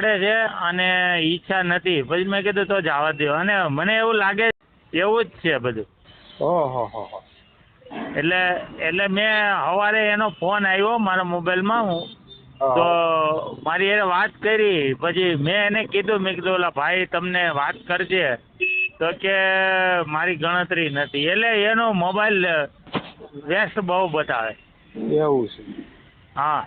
પડે છે અને ઈચ્છા નથી. પછી મેં કીધું તો જવા દો અને મને એવું લાગે એવું જ છે બધું. ઓહો હો હો. એટલે એટલે મેં સવારે એનો ફોન આવ્યો મારા મોબાઈલમાં હું. તો મારી એને વાત કરી. પછી મેં એને કીધું મેં કીધું ઓલા ભાઈ તમને વાત કરજે. તો કે મારી ગણતરી નથી. એટલે એનો મોબાઈલ વેસ્ટ બહુ બતાવે. એવું છે. હા.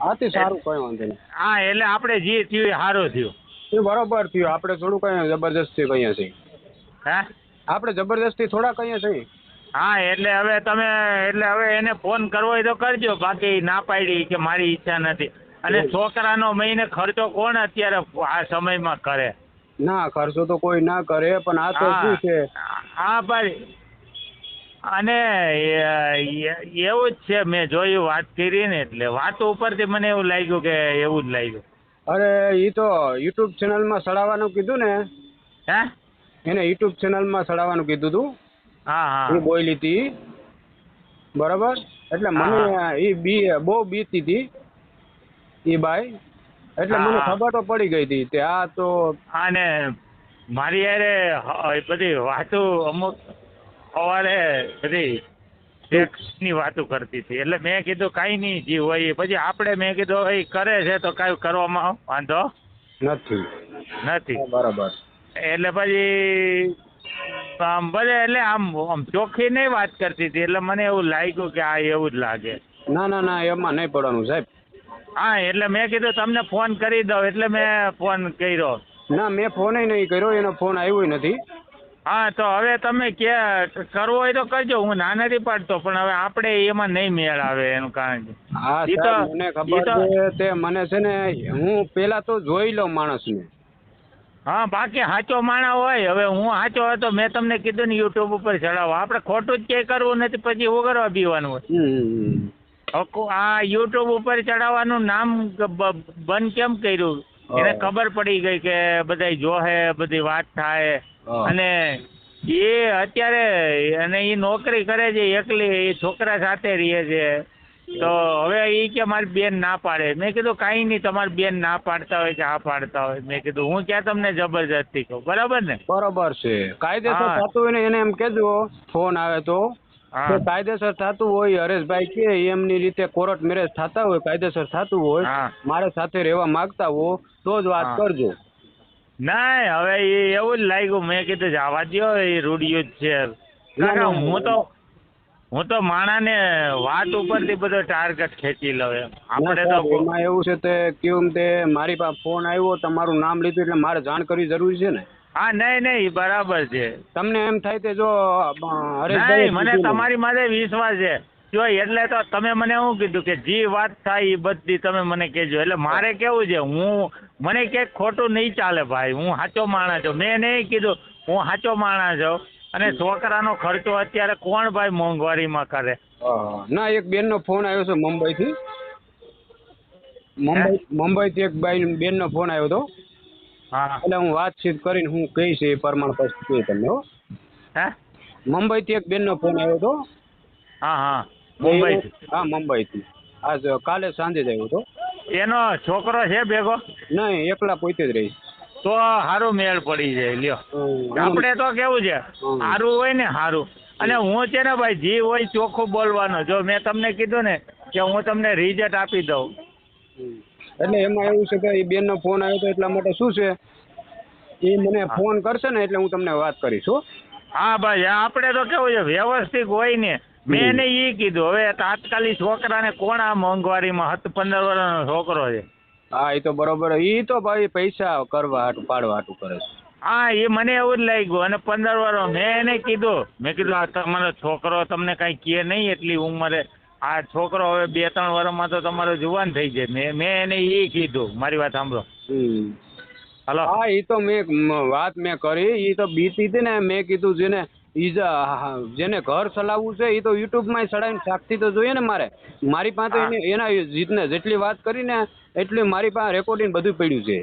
હા તે સારું કઈ વાંધો નહીં. હા એટલે આપણે જે થયું એ સારું થયું. એ બરોબર થયું આપણે થોડું કઈ જબરજસ્તી કહીએ છીએ. હે? આપણે જબરજસ્તી થોડા કહીએ છીએ. હા એટલે હવે તમે એટલે હવે એને ફોન કરવો હોય તો કરજો બાકી ના પાડી કે મારી ઈચ્છા નથી. અને છોકરાનો મહિને ખર્ચો કોણ અત્યારે આ સમયમાં કરે? ના ખર્ચો તો કોઈ ના કરે પણ આ તો શું છે? હા ભાઈ અને એ- એ- એવું જ છે મેં જોયું વાત કરી ને એટલે. વાત ઉપરથી મને એવું લાગ્યું કે એવું જ લાગ્યું. અરે એ તો યુટ્યુબ ચેનલમાં સડાવવાનું કીધું ને. હે? એને યુટ્યુબ ચેનલમાં સડાવવાનું કીધું તું. હા એ હા બોલી હતી બરાબર? એટલે મને એ બી બહુ બીતી હતી એ બાઈ. એટલે મને. ખબર તો પડી ગઈ હતી કે આ તો અને મારી યારે બધી વાતો અમુક સવારે બધી ટેક્સની વાતો કરતી હતી. એટલે મેં કીધું કાંઈ નહીં જે હોય એ. પછી આપણે મેં કીધું એ કરે છે તો કાંઈ કરવામાં વાંધો? નથી. નથી. બરાબર. એટલે પછી આમ બધે એટલે આમ આમ ચોખ્ખી નહીં વાત કરતી હતી. એટલે મને એવું લાગ્યું કે આ એવું જ લાગે. ના ના ના એમાં નહીં પડવાનું સાહેબ. હા એટલે મેં કીધું તમને ફોન કરી દઉં. એટલે મેં ફોન કર્યો. ના મેં ફોન નહીં કર્યો એનો ફોન આવ્યો નથી. હા તો હવે તમે કે કરવો હોય તો કરજો. હું ના નથી પાડતો પણ હવે આપણે એમાં નહીં મેળ આવે એનું કારણ કે હા તો- મને ખબર છે તે મને છે ને હું પેલા તો જોઈ લઉં માણસને. હા બાકી સાચો માણા હોય. હવે હું સાચો હોય તો મેં તમને કીધું ને યુટ્યુબ ઉપર ચડાવો. આપણે ખોટું જ કે કરવું નથી પછી હું કરવા બીવાનું હોય. આ યુટ્યુબ ઉપર ચડાવવાનું નામ બંધ કેમ કર્યું? એને ખબર પડી ગઈ કે બધા જોહે બધી વાત થાય. અને એ અત્યારે અને એ નોકરી કરે છે એકલી એ છોકરા સાથે રહે છે. તો હવે એ કે મારી બેન ના પાડે. મેં કીધું કાંઈ નહીં તમારી બેન ના પાડતા હોય કે હા પાડતા હોય. મેં કીધું હું ક્યાં તમને જબરજસ્તી કહું? બરાબર ને? બરોબર છે. કાયદેસર થતું હોય ને એને એમ કેજો ફોન આવે તો. કાયદેસર થતું હોય હરેશભાઈ કે એમની રીતે કોર્ટ મેરેજ થતા હોય કાયદેસર થતું હોય મારે સાથે રહેવા માંગતા હો તો જ વાત કરજો. ના હવે એ એવું જ લાગ્યું મેં કીધું જવા દો એ રૂડિયો જ છે. ના, કારણ કે ના. હું તો હું તો માણાને વાત ઉપરથી બધો ટાર્ગેટ ખેંચી લઉં એમ. આપણે તો એમાં એવું છે તે કેવું તે મારી પાસે ફોન આવ્યો તમારું નામ લીધું એટલે મારે જાણ કરવી જરૂરી છે ને? હા નહીં નહીં બરાબર છે. તમને એમ થાય તે જો નહીં મને તમારી માથે વિશ્વાસ છે. જો એટલે તો તમે મને શું કીધું કે જે વાત થાય એ બધી તમે મને કહેજો. એટલે મારે કેવું છે હું મને ક્યાંક ખોટું નહીં ચાલે ભાઈ. હું સાચો માણસ છું. મેં નહીં કીધું હું સાચો માણસ છું. અને છોકરાનો ખર્ચો અત્યારે કોણ ભાઈ મોંઘવારીમાં કરે? ના એક બેનનો ફોન આવ્યો છે મુંબઈથી. મુંબઈ મુંબઈથી એક બેનનો ફોન આવ્યો હતો. એટલે હું વાતચીત કરીને હું કહીશ એ પરમાણ પછી કહી તમને હો. હે? મુંબઈથી એક બેન નો ફોન આવ્યો હતો. હા હા. મુંબઈ હા મુંબઈ થી આજ કાલે સાંજે જ આવ્યો હતો. એનો છોકરો છે ભેગો? નહીં એકલા પોતે જ રહીશ તો સારું મેળ પડી જાય લ્યો. આપણે તો કેવું છે? સારું હોય ને સારું અને હું છે ને ભાઈ જે હોય ચોખ્ખું બોલવાનો. જો મેં તમને કીધું ને કે હું તમને રિઝલ્ટ આપી દઉં. એટલે એમાં એવું છે કે એ બેનનો ફોન આવ્યો તો એટલા માટે શું છે? એ મને ફોન કરશે ને એટલે હું તમને વાત કરીશ હો. હા ભાઈ આપણે તો કેવું છે વ્યવસ્થિત હોય ને. મેં. એને એ કીધું હવે તાત્કાલિક છોકરાને કોણ આ મોંઘવારીમાં હત પંદર વર્ષનો છોકરો છે? હા એ તો બરોબર. એ તો ભાઈ પૈસા કરવા હાટું પાડવા હાટું કરે છે. હા એ મને એવું જ લાગ્યું અને પંદર વર્ષ મેં એને કીધું. મેં કીધું આ તમારો છોકરો તમને કાંઈ કહે નહીં એટલી ઉંમરે આ છોકરો હવે બે ત્રણ વર્ષમાં તો તમારો જુવાન થઈ જાય. મેં મેં એને એ કીધું. મારી વાત સાંભળો. હલો. હા એ તો મેં વાત મેં કરી. એ તો બીતી હતી ને મેં કીધું જેને ઈજા જેને ઘર ચલાવવું છે એ તો યુટ્યુબમાં ચડાવીને સાક્ષી તો જોઈએ ને મારે. મારી પાસે એના જીતને જેટલી વાત કરી ને એટલી મારી પાસે રેકોર્ડિંગ બધું પડ્યું છે.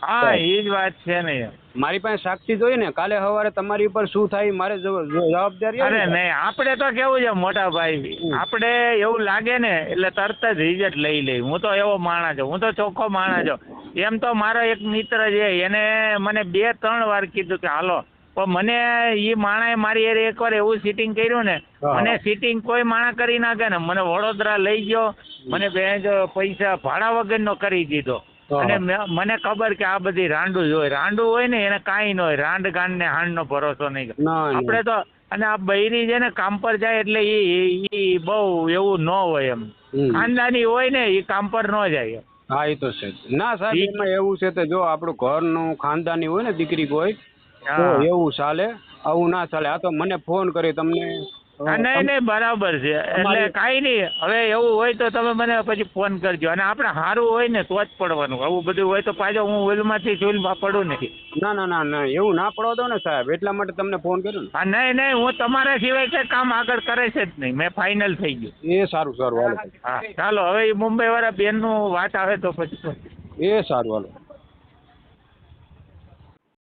હા એ જ વાત છે ને. મારી પાસે સાક્ષી જોઈએ ને કાલે સવારે તમારી ઉપર શું થાય મારે જવાબદારી અરે નહીં આપણે તો કેવું છે મોટા ભાઈ આપણે એવું લાગે ને એટલે તરત જ રિઝલ્ટ લઈ લઈ. હું તો એવો માણસ છું હું તો ચોખ્ખો માણસ છું. એમ તો મારો એક મિત્ર છે એને મને બે ત્રણ વાર કીધું કે હાલો. પણ મને એ માણાએ મારી હારે એકવાર એવું સિટિંગ કર્યું ને મને સિટિંગ કોઈ માણા કરી નાખે ને મને વડોદરા લઈ ગયો. મને બે પૈસા ભાડા વગરનો કરી દીધો. અને મને ખબર કે આ બધી રાંડું જ હોય. રાંડું હોય ને એને કાંઈ ન હોય. રાંડ ગાંડ ને હાંડનો ભરોસો નહીં. ના, ના. આપણે તો અને આ બૈરી છે ને કામ પર જાય એટલે ઈ બહુ એવું ન હોય એમ. ખાનદાની હોય ને એ કામ પર ન જાય હા એ તો છે ના સાહેબ એમાં એવું છે કે જો આપણું ઘરનું ખાનદાની હોય ને દીકરી કોઈ એવું ચાલે. આવું ના ચાલે. આ તો મને ફોન કરી તમને નહીં નહીં બરાબર છે. એટલે કાંઈ નહીં. હવે એવું હોય તો તમે મને પછી ફોન કરજો. અને આપણે સારું હોય ને તો જ પડવાનું. આવું બધું હોય તો પાછો હું ઓઇલમાંથી ચોઈલમાં પડું નહીં. ના ના ના ના એવું ના પડવા દો ને સાહેબ. એટલા માટે તમને ફોન કર્યો હા નહીં નહીં હું તમારા સિવાય કંઈ કામ આગળ કરે છે જ નહીં. મેં ફાઇનલ થઈ ગયું. એ સારું સારું હાલો. હા ચાલો હવે મુંબઈ વાળા બેનનું વાત આવે તો પછી એ સારું હાલો.